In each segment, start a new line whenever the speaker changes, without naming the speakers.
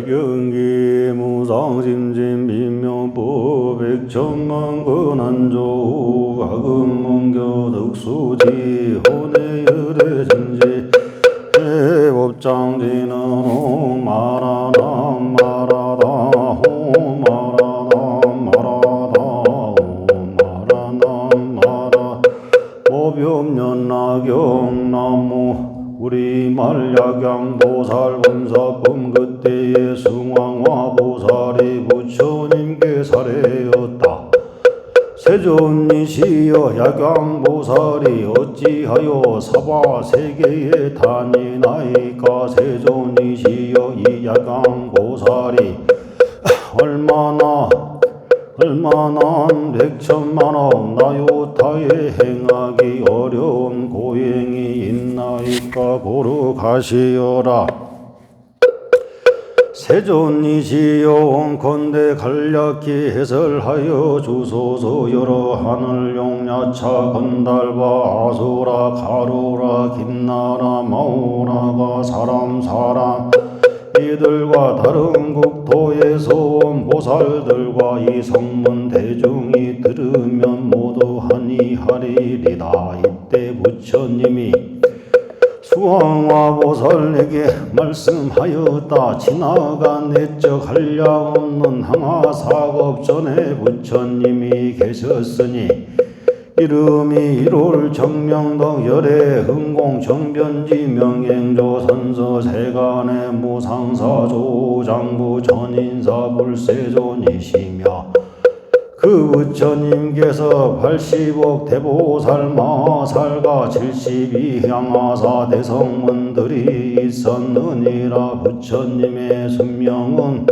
대경기 무상심진 민명법 백천만 근한조 가금문교 득수지 전지 해법장지는 마라다 마라다 호 마라다 마라다 호 마라다 마라. 오병년나경 나무 우리말 약양 보살 원사품 그때의 세존이시여 약양보살이 어찌하여 사바세계에 다니나이까? 세존이시여 이 약양보살이 얼마나 얼마나 백천만원 나요타에 행하기 어려운 고행이 있나이까? 고루 가시어라 세존이시여 원컨대 간략히 해설하여 주소서 여러 하늘 용야차 건달바 아소라 가로라 김나라 마오라가 사람 사람. 이들과 다른 국토에서 온 보살들과 이 성문 대중이 들으면 모두 한이하리리다. 이때 부처님이 수왕화 보살에게 말씀하였다. 지나간 내적 한량 없는 항하 사급 전에 부처님이 계셨으니 이름이 일월 정명덕 열애 흥공 정변지 명행조 선서 세간의 무상사 조 장부 전인사 불세존이시며 그 부처님께서 80억 대보살 마살과 72 향하사 대성문들이 있었느니라. 부처님의 순명은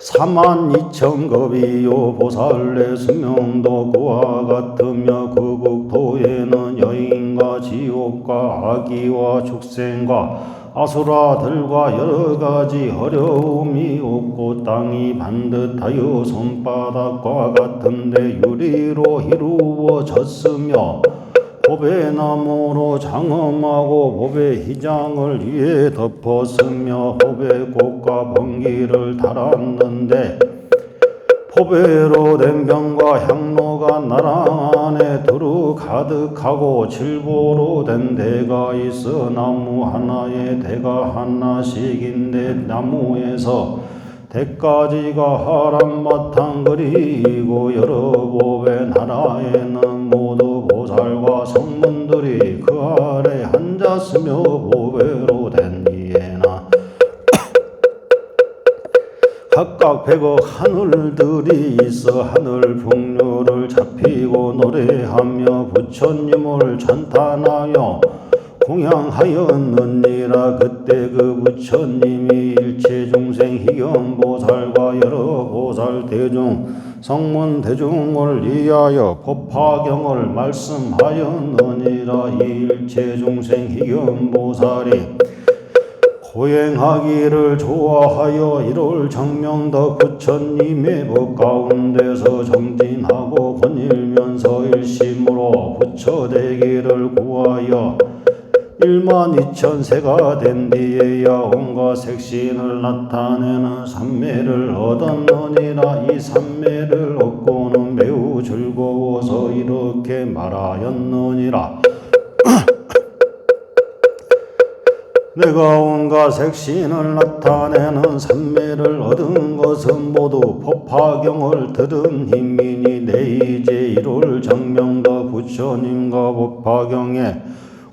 4만 2천 급이요. 보살의 수명도 그와 같으며 그 국토에는 여인과 지옥과 아기와 축생과 아수라들과 여러 가지 어려움이 없고 땅이 반듯하여 손바닥과 같은데 유리로 이루어졌으며 법의 나무로 장엄하고 법의 희장을 위에 덮었으며 법의 꽃과 번기를 달았는데 포배로 된 병과 향로가 나랑 안에 두루 가득하고 질보로 된 대가 있어 나무 하나에 대가 하나씩인데 나무에서 대까지가 하란 바탕 그리고 여러 법의 나라에는 모두 보살과 성문들이 그 아래 앉았으며 백억 하늘들이 있어 하늘 풍류를 잡히고 노래하며 부처님을 찬탄하여 공양하였느니라 그때 그 부처님이 일체 중생 희경 보살과 여러 보살 대중 성문 대중을 위하여 법화경을 말씀하였느니라 이 일체 중생 희경 보살이 고행하기를 좋아하여 이를 정명덕 부처님의 법 가운데서 정진하고 거닐면서 일심으로 부처되기를 구하여 일만 이천세가 된 뒤에야 온갖 색신을 나타내는 삼매를 얻었느니라 이 삼매를 얻고는 매우 즐거워서 이렇게 말하였느니라 내가 온갖 색신을 나타내는 삼매를 얻은 것은 모두 법화경을 들은 힘이니 내 이제 이룰 정명도 부처님과 법화경에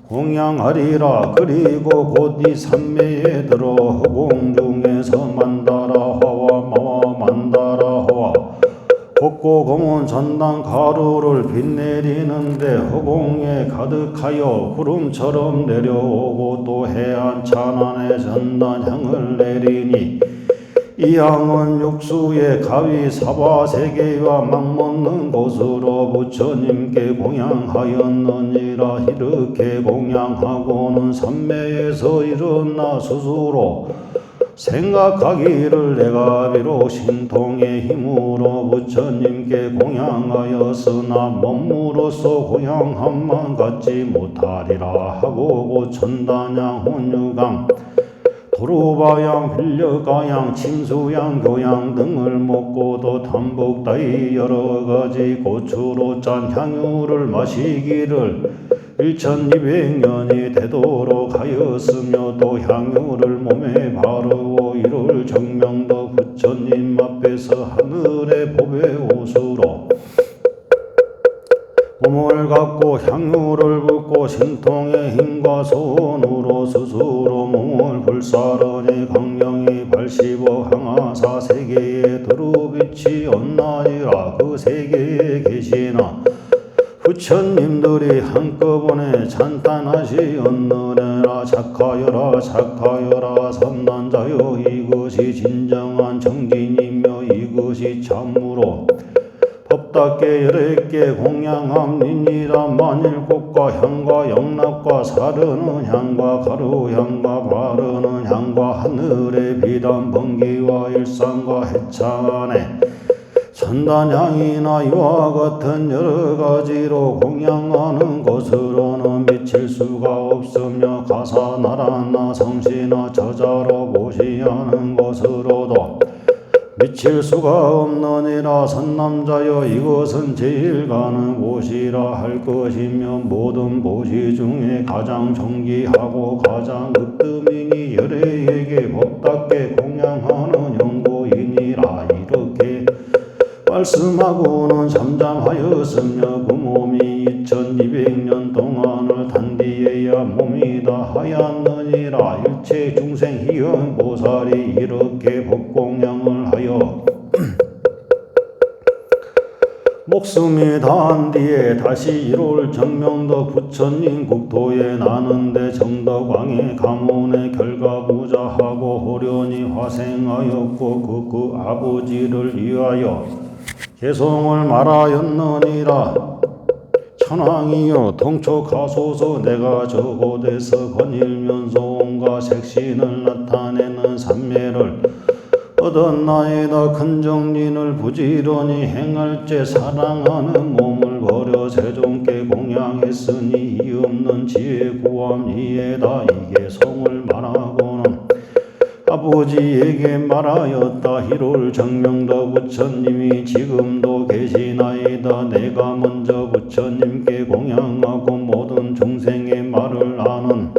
공양하리라. 그리고 곧 이 삼매에 들어 허공 중에서 만다 검은 전당 가루를 빛내리는데 허공에 가득하여 구름처럼 내려오고 또 해안 찬안에 전단 향을 내리니 이 향은 육수의 가위 사바 세계와 맞먹는 곳으로 부처님께 공양하였느니라 이렇게 공양하고는 삼매에서 일어나 스스로 생각하기를 내가 비록 신통의 힘으로 부처님께 공양하였으나 몸으로서 공양함만 갖지 못하리라 하고 고 천단양 혼유강 도루바양, 빌려가양, 침수양, 교양 등을 먹고도 담복 따위 여러 가지 고추로 짠 향유를 마시기를 1200년이 되도록 하였으며 또 향유를 몸에 바르 정명도 부처님 앞에서 하늘의 법의 옷으로 몸을 갖고 향유를 붓고 신통의 힘과 손으로 스스로 몸을 불사르니 강령이 발시보 항아사 세계에 두루빛이 없나니라. 그 세계에 계시나 부처님들이 찬탄하시었느니라 착하여라 선난자여 이것이 진정한 정진이며 이것이 참으로 법답게 열애께 공양함이니라 만일 꽃과 향과 영락과 사르는 향과 가루향과 바르는 향과 하늘의 비단 번기와 일상과 해찬에 천단향이나 이와 같은 여러 가지로 공양하는 것으로는 미칠 수가 없으며 가사 나라나 성시나 저자로 모시하는 것으로도 미칠 수가 없느니라 선남자여 이것은 제일 가는 곳이라 할 것이며 모든 보시 중에 가장 정기하고 가장 으뜸이니 열애에게 법답게 공양하는 연 말씀하고는 잠잠하였으며 그 몸이 2200년 동안을 단디해야 몸이 다 하였느니라. 일체 중생 희연 보살이 이렇게 법공양을 하여 목숨이 다한 뒤에 다시 이룰 정명도 부처님 국토에 나는데 정덕왕의 가문의 결가부자하고 호련히 화생하였고 그, 그 아버지를 위하여 개성을 말하였느니라. 천왕이여 동촉하소서 내가 저곳에서 거닐면서 온갖 색신을 나타내는 삼매를 얻었나이다. 큰 정진을 부지런히 행할 때 사랑하는 몸을 버려 세종께 공양했으니 이 없는 지혜 구함 이에다. 이게 성을 아버지에게 말하였다. 히롤 정명도 부처님이 지금도 계시나이다. 내가 먼저 부처님께 공양하고 모든 중생의 말을 아는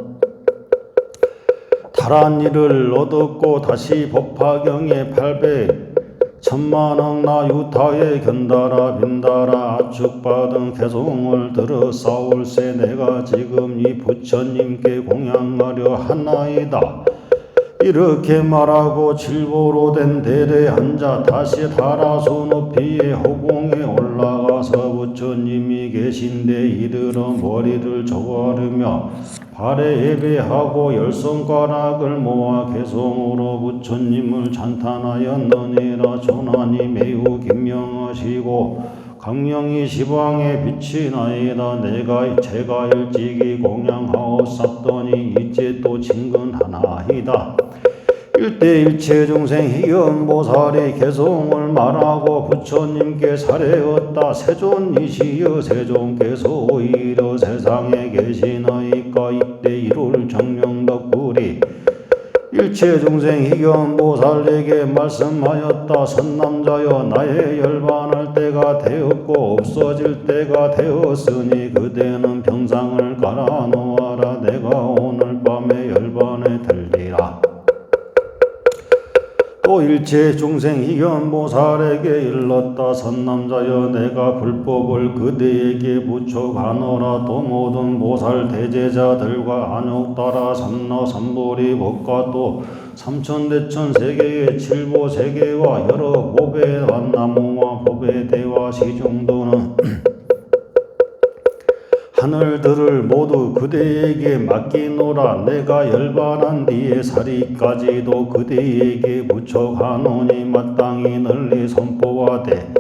탈한 일을 얻었고 다시 법화경에 800 천만억 나 유타에 견다라 빈다라 압축받은 개송을 들어 싸울세 내가 지금 이 부처님께 공양하려 하나이다 이렇게 말하고 질보로 된 대대에 앉아 다시 다라수 높이의 호공에 올라가서 부처님이 계신데 이르러 머리를 조아르며 발에 예배하고 열 손가락을 모아 개성으로 부처님을 찬탄하였느니라 조난이 매우 김명하시고 강령이 시방에 빛이 나이다. 내가 제가 일찍이 공양하옵사더니 이제 또 친근하나이다. 일대 일체 중생 희연보살이 개성을 말하고 부처님께 사례었다. 세존이시여 세존께서 오히려 세상에 계시나이까. 이때 이룰 정명덕불이 일체 중생 희견보살에게 말씀하였다. 선남자여 나의 열반할 때가 되었고 없어질 때가 되었으니 그대는 병상을 깔아 놓아 또 일체 중생 희견보살에게 일렀다. 선남자여 내가 불법을 그대에게 붙여가노라. 또 모든 보살 대제자들과 안욕 따라 삼나 삼보리 법과 또 삼천대천 세계의 칠보 세계와 여러 법의 만나무와 법의 대화 시중도는 하늘들을 모두 그대에게 맡기노라. 내가 열반한 뒤에 사리까지도 그대에게 붙여가노니 마땅히 널리 선포하되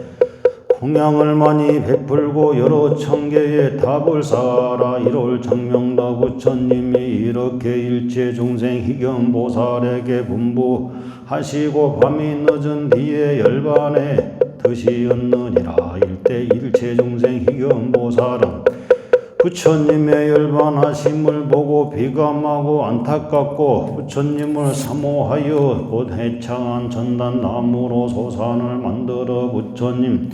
공양을 많이 베풀고 여러 천개의 답을 쌓아라. 이롤 정명다 부처님이 이렇게 일체 중생 희견보살에게 분부하시고 밤이 늦은 뒤에 열반에 드시었느니라. 일대 일체 중생 희견보살은 부처님의 열반하심을 보고 비감하고 안타깝고 부처님을 사모하여 곧 해창한 전단나무로 소산을 만들어 부처님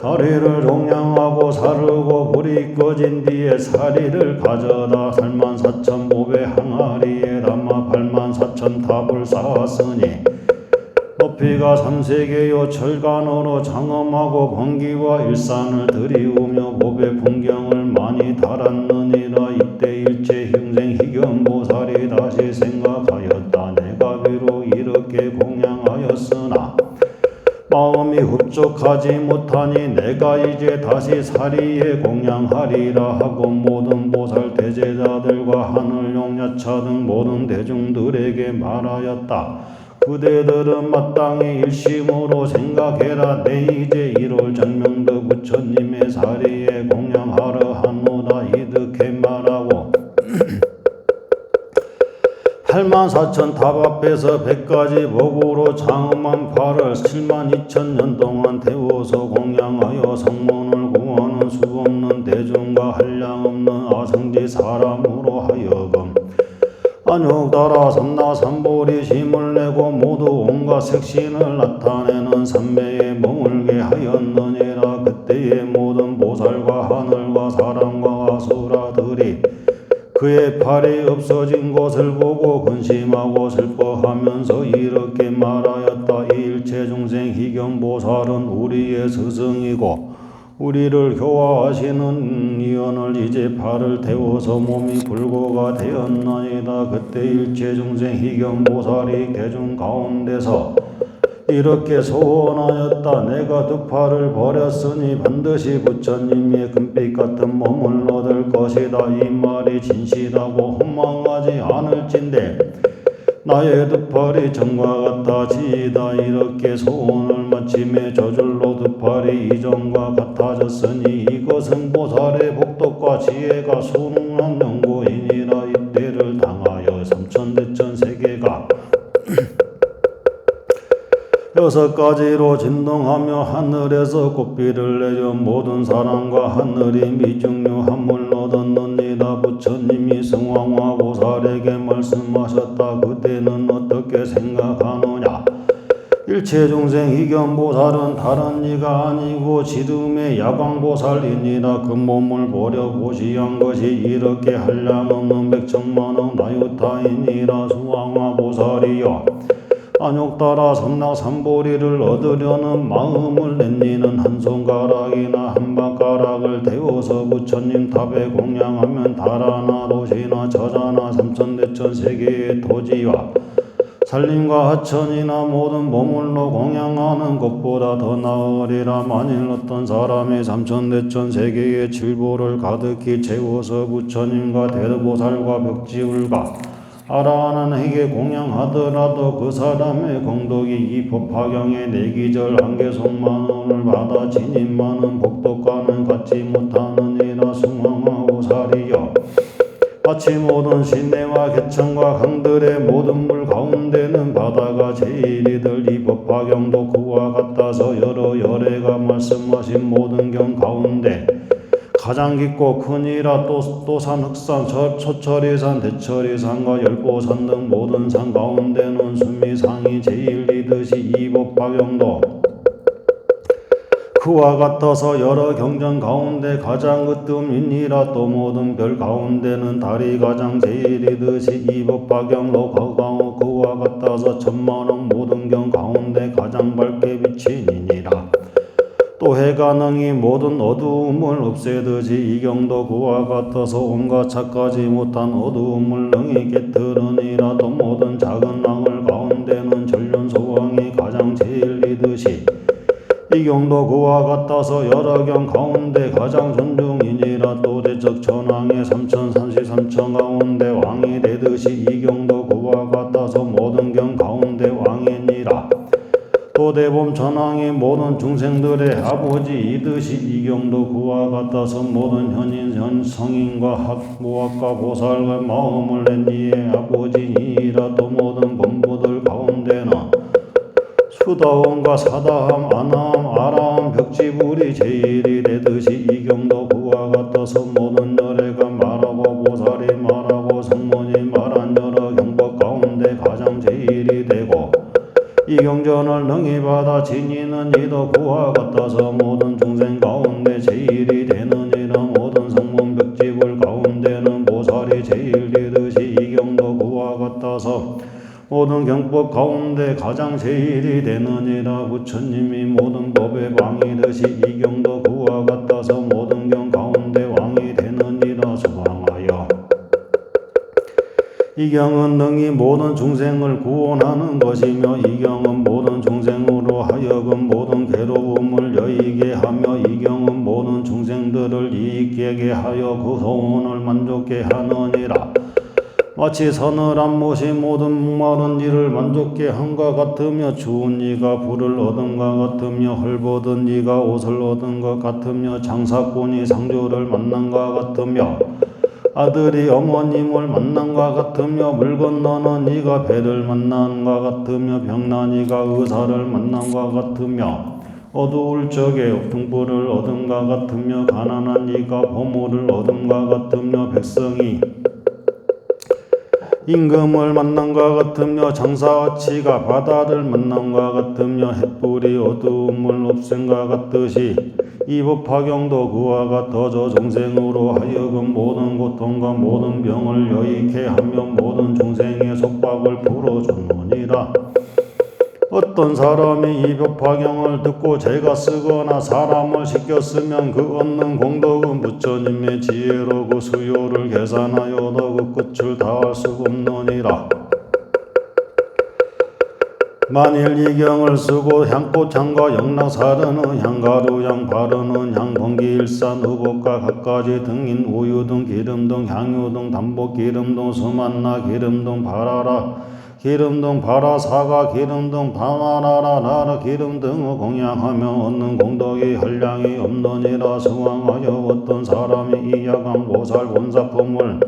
다리를 종양하고 사르고 불이 꺼진 뒤에 사리를 가져다 살만 사천 보배 항아리에 담아 팔만 사천 탑을 쌓았으니 높이가 삼세계요 철간으로 장엄하고 번기와 일산을 들이우며 보배 풍경을 많이 달았느니라. 이때 일체 형생 희견보살이 다시 생각하였다. 내가 비록 이렇게 공양하였으나 마음이 흡족하지 못하니 내가 이제 다시 사리에 공양하리라 하고 모든 보살 대제자들과 하늘 용야차 등 모든 대중들에게 말하였다. 그대들은 마땅히 일심으로 생각해라. 내 이제 1월 정명도 부처님의 사리에 공양 8만 4천 탑 앞에서 100가지 복으로 장엄한 팔을 7만 2천 년 동안 태워서 공양하여 성문을 구하는 수 없는 대중과 한량 없는 아성지 사람으로 하여금. 안욕따라 삼나 삼보리 힘을 내고 모두 온갖 색신을 나타내는 삼매에 머물게 하였느니라. 그때의 모든 보살과 하늘과 사람과 그의 팔이 없어진 것을 보고 근심하고 슬퍼하면서 이렇게 말하였다. 이 일체 중생 희경보살은 우리의 스승이고 우리를 교화하시는 이언을 이제 팔을 태워서 몸이 불고가 되었나이다. 그때 일체 중생 희경보살이 대중 가운데서 이렇게 소원하였다. 내가 두 팔을 버렸으니 반드시 부처님의 금빛 같은 몸을 얻을 것이다. 이 말이 진실하고 허망하지 않을진데 나의 두 팔이 정과 같아지다. 이렇게 소원을 마침에 저절로 두 팔이 이전과 같아졌으니 이것은 보살의 복덕과 지혜가 소능한 연고이니라 여섯 가지로 진동하며 하늘에서 꽃비를 내려 모든 사람과 하늘이 미중류 한물 얻었느니라 부처님이 성황화 보살에게 말씀하셨다. 그때는 어떻게 생각하느냐? 일체 중생 이견보살은 다른 이가 아니고 지름의 야광보살이니라. 그 몸을 보려 보시한 것이 이렇게 한량 없는 백천만원 나유타이니라. 수왕화 보살이여 안욕 따라 삼나 삼보리를 얻으려는 마음을 낸니는 한 손가락이나 한 발가락을 태워서 부처님 탑에 공양하면 달아나 도시나 저자나 삼천대천 세계의 토지와 산림과 하천이나 모든 보물로 공양하는 것보다 더 나으리라. 만일 어떤 사람이 삼천대천 세계의 칠보를 가득히 채워서 부처님과 대보살과 벽지울과 아라하는 에게 공양하더라도 그 사람의 공덕이 이 법화경의 내기절 한개송만 원을 받아 진입만은 복덕과는 같지 못하느니라 숭황하고 살이여. 마치 모든 시내와 개천과 강들의 모든 물 가운데는 바다가 제일이들 이 법화경도 그와 같아서 여러 열애가 말씀하신 모든 경 가운데 가장 깊고 크니라 또, 또 산 흑산 저, 초철이산 대철이산과 열보산 등 모든 산 가운데는 수미상이 제일이듯이 이 법화경도. 그와 같아서 여러 경전 가운데 가장 으뜸이니라 또 모든 별 가운데는 달이 가장 제일이듯이 이 법화경도 가강호 그와 같아서 천만억 모든 경 가운데 가장 밝게 또 해가 능히 모든 어두움을 없애듯이 이 경도 그와 같아서 온갖 착하지 못한 어두움을 능히 깨뜨르니라 또 모든 작은 나물 가운데는 전륜소왕이 가장 제일이듯이 이 경도 그와 같아서 여러 경 가운데 가장 존중이니라 또 대적 천왕의 삼천삼시 삼천 가운데 왕이 되듯이 이 경도 그와 같아서 대범 천왕이 모든 중생들의 아버지 이듯이 이 경도 그와 같아서 모든 현인 현 성인과 학무학과 보살과 마음을 낸 이의 아버지니라 또 모든 범부들 가운데는 수다원과 사다함, 아나함, 아라함, 벽지불이 제일이 되듯이 이 경도 그와 같아서 모든 능히 받아 지니는 이도 그와 같아서 모든 중생 가운데 제일이 되느니라 모든 성문 벽집을 가운데는 보살이 제일 되듯이 이경도 그와 같아서 모든 경법 가운데 가장 제일이 되느니라 부처님이 모든 법의 왕이듯이 이경도 그와 같아서 모든 경 가운데 왕이 되느니라 수방하여. 이경은 능히 모든 중생을 구원하는 것이며 이경은 모든 중생으로 하여금 모든 괴로움을 여의게 하며 이경은 모든 중생들을 이익되게 하여 그 소원을 만족게 하느니라. 마치 서늘한 못이 모든 목마른 이를 만족게 한과 같으며 추운 이가 불을 얻은과 같으며 헐벗은 이가 옷을 얻은 것 같으며 장사꾼이 상조를 만난과 같으며 아들이 어머님을 만난과 같으며 물 건너는 이가 배를 만난과 같으며 병난 이가 의사를 만난과 같으며 어두울 적에 등불을 얻은과 같으며 가난한 이가 보물을 얻은과 같으며 백성이 임금을 만난과 같으며 장사치가 바다를 만난과 같으며 햇불이 어두움을 없앤과 같듯이 이법화경도 그와 같아져 중생으로 하여금 모든 고통과 모든 병을 여의케 하며 모든 중생의 속박을 풀어주느니라. 어떤 사람이 이 법화경을 듣고 제가 쓰거나 사람을 시켰으면 그 얻는 공덕은 부처님의 지혜로 그 수요를 계산하여도 그 끝을 다할 수 없느니라. 만일 이 경을 쓰고 향꽃향과 영락사르는 향가루 향 바르는 향 번기일산 의복과 갖가지 등인 우유 등 기름 등 향유 등 담복 기름 등 수만나 기름 등 바라라 기름 등 바라 사가 기름 등 바마나라 나라 기름 등을 공양하며 얻는 공덕이 한량이 없느니라 수왕하여 어떤 사람이 이 야간 보살 본사품을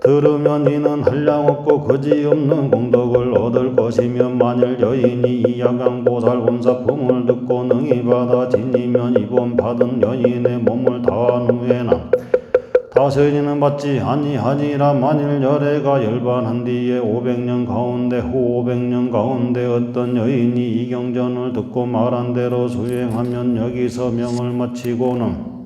들으면 이는 한량 없고 거지 없는 공덕을 얻을 것이며 만일 여인이 이 야강보살 본사품을 듣고 능히 받아 지니면 이번 받은 여인의 몸을 다한 후에는 다스리는 받지 아니하니라. 만일 열애가 열반한 뒤에 500년 가운데 후 500년 가운데 어떤 여인이 이 경전을 듣고 말한 대로 수행하면 여기서 명을 마치고는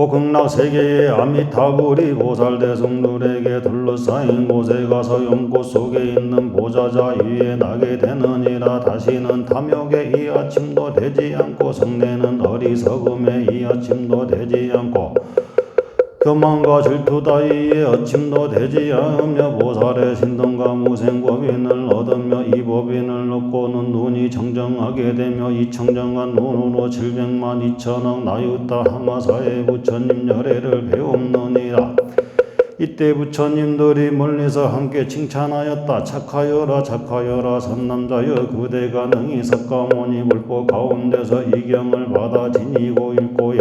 고극락 세계의 아미타불이 보살 대성들에게 둘러싸인 곳에 가서 연꽃 속에 있는 보좌자 위에 나게 되느니라. 다시는 탐욕에 이 아침도 되지 않고 성내는 어리석음에 이 아침도 되지 않고 교만과 질투 따위에 아침도 되지 않으며 보살의 신동과 무생법인을 얻으며 이 법인을 얻고는 눈이 청정하게 되며 이 청정한 눈으로 700만 2천억 나유타 하마사의 부처님 열애를 배웁느니라 이때 부처님들이 멀리서 함께 칭찬하였다. 착하여라 착하여라 선남자여 그대가 능히 석가모니 불법 가운데서 이경을 받아 지니고 읽고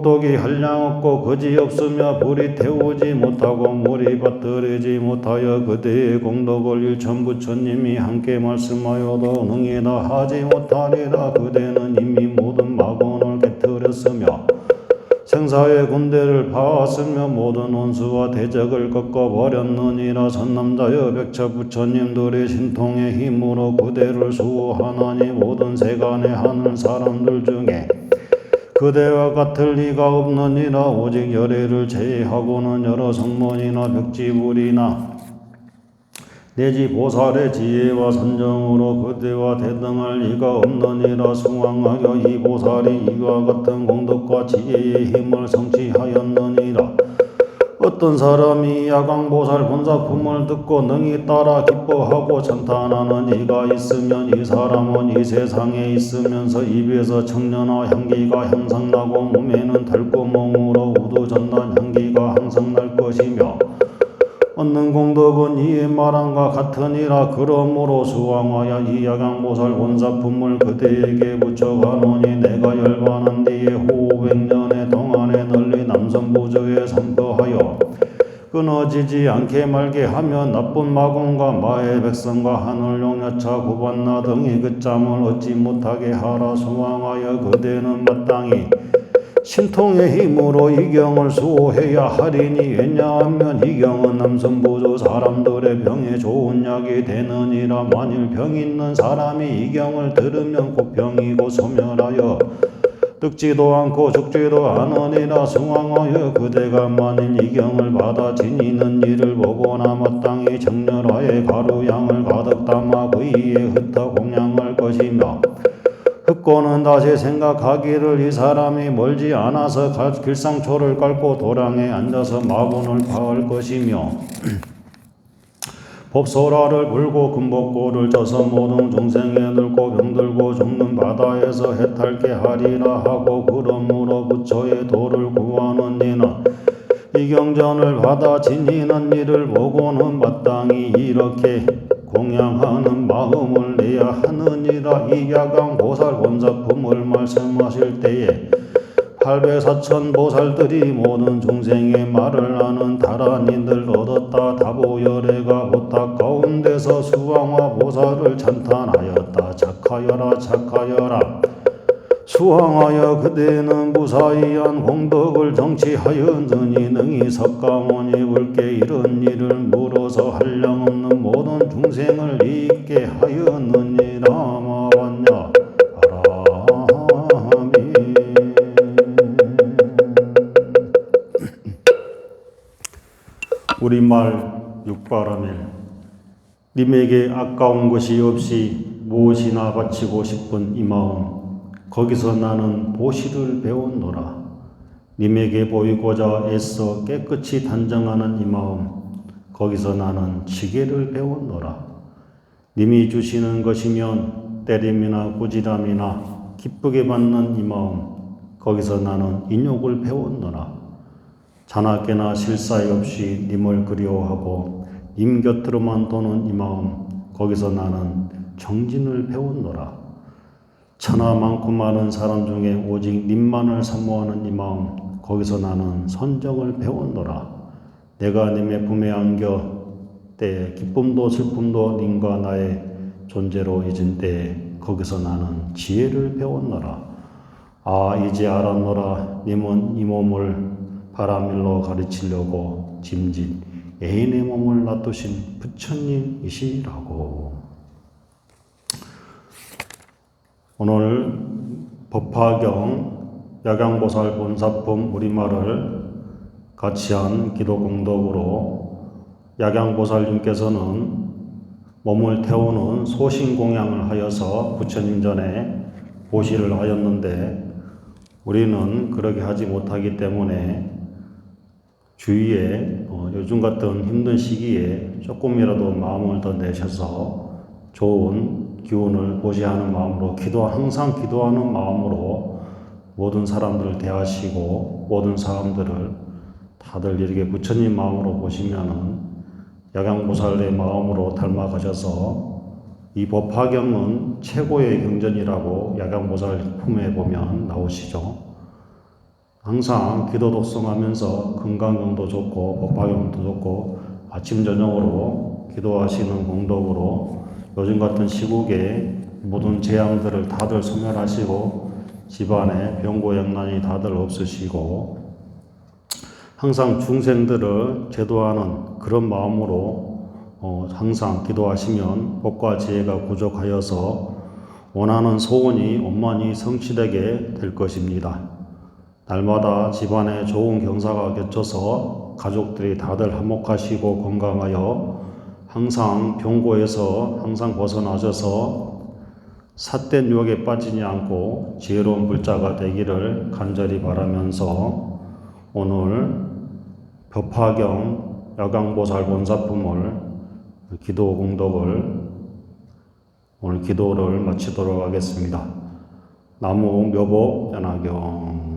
얻는 복덕이 한량 없고 거지 없으며 불이 태우지 못하고 물이 받들이지 못하여 그대의 공덕을 일천 부처님이 함께 말씀하여도 능히 다 하지 못하리라. 그대는 이미 모든 마건을 깨뜨렸으며 생사의 군대를 파왔으며 모든 원수와 대적을 꺾어버렸느니라. 선남자여 백차 부처님들의 신통의 힘으로 그대를 수호하나니 모든 세간의 하늘 사람들 중에 그대와 같을 리가 없느니라. 오직 열애를 제외하고는 여러 성문이나 벽지불이나 내지 보살의 지혜와 선정으로 그대와 대등할 리가 없느니라. 숭왕하여 이 보살이 이와 같은 공덕과 지혜의 힘을 성취하였느니라 어떤 사람이 야광보살 본사품을 듣고 능히 따라 기뻐하고 찬탄하는 이가 있으면 이 사람은 이 세상에 있으면서 입에서 청년화 향기가 항상 나고 몸에는 달구멍으로 우두전단 향기가 항상 날 것이며 얻는 공덕은 이의 말함과 같으니라. 그러므로 수왕하여 이 야광보살 본사품을 그대에게 붙여가노니 내가 열반한 뒤에 후 500년의 동안에 널리 남선부조에 선포하여 끊어지지 않게 말게 하며 나쁜 마공과 마의 백성과 하늘 용여차 구반나 등이 그 짬을 얻지 못하게 하라 수왕하여 그대는 마땅히 신통의 힘으로 이경을 수호해야 하리니 왜냐하면 이경은 남선부조 사람들의 병에 좋은 약이 되느니라 만일 병 있는 사람이 이경을 들으면 곧 병이 고 소멸하여 뜯지도 않고 죽지도 않으니라 승왕하여 그대가 만일 이경을 받아 지니는 일을 보거나 마땅히 정렬하에 가루 양을 가득 담아 그 위에 흩어 공양할 것이며 흑고는 다시 생각하기를 이 사람이 멀지 않아서 가- 길상초를 깔고 도량에 앉아서 마군을 파할 것이며 법소라를 불고 금복고를 져서 모든 중생에 들고 병들고 죽는 바다에서 해탈게 하리라 하고 그러므로 부처의 도를 구하는 이는 이 경전을 받아 지니는 이를 보고는 마땅히 이렇게 공양하는 마음을 내야 하느니라. 이 야강 보살 원사품을 말씀하실 때에 팔배사천 보살들이 모든 중생의 말을 아는 다란이들 얻었다. 다보열애가 오탁 가운데서 수왕화 보살을 찬탄하였다. 착하여라 착하여라. 수왕하여 그대는 무사히한 공덕을 정치하였느니 능히 석가모니 불께 이런 일을 물어서 한량없는 모든 중생을 잊게 하였느니라 우리말 육바라밀 님에게 아까운 것이 없이 무엇이나 바치고 싶은 이 마음 거기서 나는 보시를 배웠노라. 님에게 보이고자 애써 깨끗이 단정하는 이 마음 거기서 나는 지게를 배웠노라. 님이 주시는 것이면 때림이나 꾸지람이나 기쁘게 받는 이 마음 거기서 나는 인욕을 배웠노라 자나깨나 실사이 없이 님을 그리워하고 님 곁으로만 도는 이 마음 거기서 나는 정진을 배웠노라. 천하 많고 많은 사람 중에 오직 님만을 사모하는 이 마음 거기서 나는 선정을 배웠노라. 내가 님의 품에 안겨 때에 기쁨도 슬픔도 님과 나의 존재로 잊은 때에 거기서 나는 지혜를 배웠노라. 아 이제 알았노라. 님은 이 몸을 바라밀로 가르치려고 짐진 애인의 몸을 놔두신 부처님이시라고. 오늘 법화경 야강보살 본사품 우리말을 같이 한 기도 공덕으로 야강보살님께서는 몸을 태우는 소신공양을 하여서 부처님 전에 보시를 하였는데 우리는 그렇게 하지 못하기 때문에 주위에 어, 요즘 같은 힘든 시기에 조금이라도 마음을 더 내셔서 좋은 기운을 보시하는 마음으로 기도 항상 기도하는 마음으로 모든 사람들을 대하시고 모든 사람들을 다들 이렇게 부처님 마음으로 보시면은 야강보살의 마음으로 닮아가셔서 이 법화경은 최고의 경전이라고 야강보살 품에 보면 나오시죠. 항상 기도 독성하면서 건강경도 좋고 법화경도 좋고 아침 저녁으로 기도하시는 공덕으로 요즘 같은 시국에 모든 재앙들을 다들 소멸하시고 집안에 병고양난이 다들 없으시고 항상 중생들을 제도하는 그런 마음으로 어, 항상 기도하시면 복과 지혜가 부족하여서 원하는 소원이 원만히 성취되게 될 것입니다. 날마다 집안에 좋은 경사가 겹쳐서 가족들이 다들 화목하시고 건강하여 항상 병고에서 항상 벗어나셔서 삿된 유혹에 빠지지 않고 지혜로운 불자가 되기를 간절히 바라면서 오늘 법화경 야강보살 본사품을 기도 공덕을 오늘 기도를 마치도록 하겠습니다. 나무 묘복 연화경